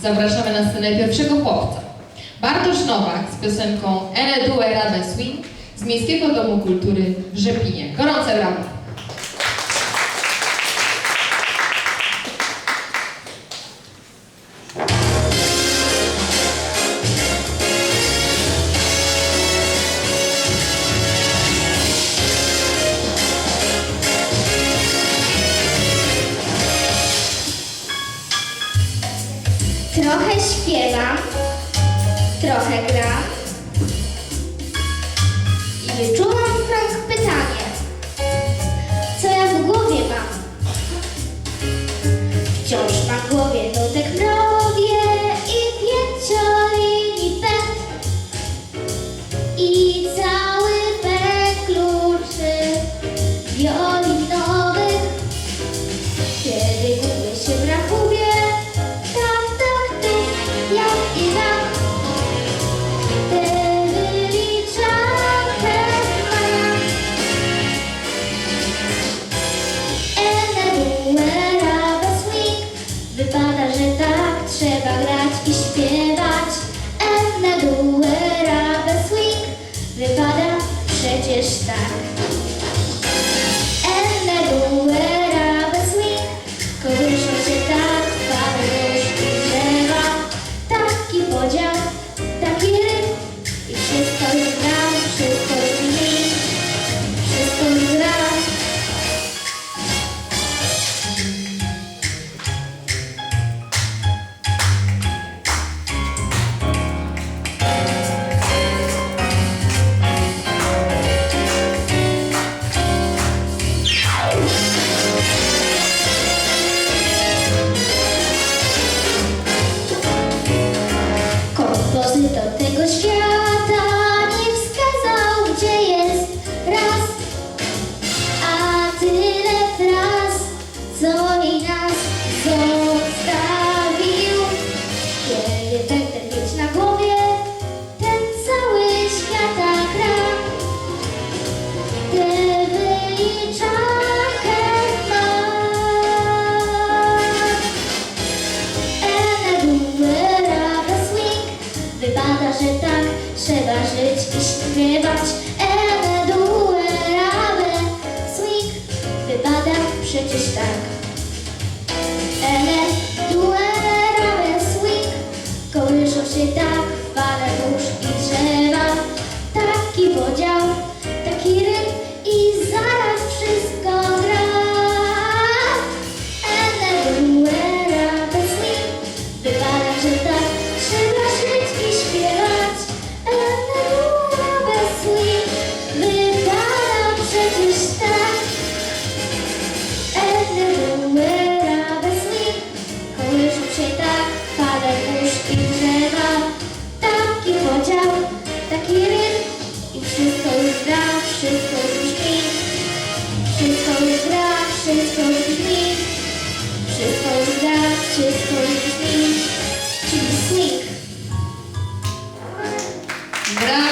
Zapraszamy na scenę pierwszego chłopca. Bartosz Nowak z piosenką Ene Due Swing z Miejskiego Domu Kultury Rzepinie. Gorące brawa! Trochę śpiewam, trochę gram i wyczułam trzeba grać i śpiewać. F na dół, ra, swing Wypada przecież tak. just you. że tak trzeba żyć i śpiewać. Ewe, due, rabe, swing, wypada przecież tak. Gracias.